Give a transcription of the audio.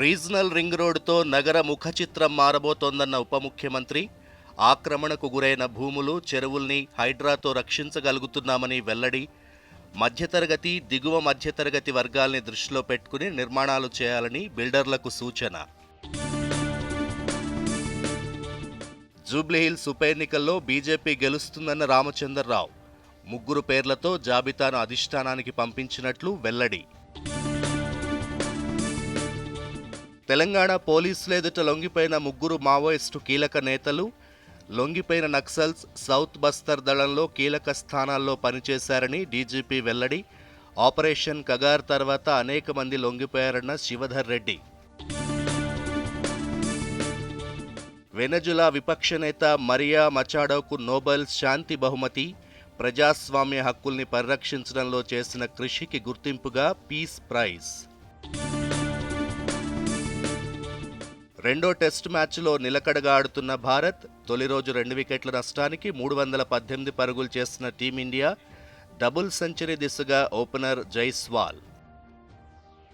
Regional ring రోడ్డుతో నగర ముఖ చిత్రం మారబోతోందన్న ఉప ముఖ్యమంత్రి. ఆక్రమణకు గురైన భూములు చెరువుల్ని హైడ్రాతో రక్షించగలుగుతున్నామని వెల్లడి. మధ్యతరగతి దిగువ మధ్యతరగతి వర్గాల్ని దృష్టిలో పెట్టుకుని నిర్మాణాలు చేయాలని బిల్డర్లకు సూచన. జూబ్లీహిల్స్ ఉప ఎన్నికల్లో బీజేపీ గెలుస్తుందన్న రామచంద్రరావు. ముగ్గురు పేర్లతో జాబితాను అధిష్టానానికి పంపించినట్లు వెల్లడి. తెలంగాణ పోలీసుల ఎదుట లొంగిపోయిన ముగ్గురు మావోయిస్టు కీలక నేతలు లొంగిపోయిన నక్సల్స్ సౌత్ బస్తర్ దళంలో కీలక స్థానాల్లో పనిచేశారని డీజీపీ వెల్లడి. ఆపరేషన్ కగార్ తర్వాత అనేక మంది లొంగిపోయారన్న శివధర్ రెడ్డి. వెనజులా విపక్ష నేత మరియా మచాడోకు నోబెల్ శాంతి బహుమతి ప్రజాస్వామ్య హక్కుల్ని పరిరక్షించడంలో చేసిన కృషికి గుర్తింపుగా పీస్ ప్రైజ్. రెండో టెస్ట్ మ్యాచ్లో నిలకడగా ఆడుతున్న భారత్ తొలి రోజు రెండు వికెట్ల నష్టానికి మూడు వందల పద్దెనిమిది పరుగులు చేసిన టీమిండియా డబుల్ సెంచరీ దిశగా ఓపెనర్ జైస్వాల్.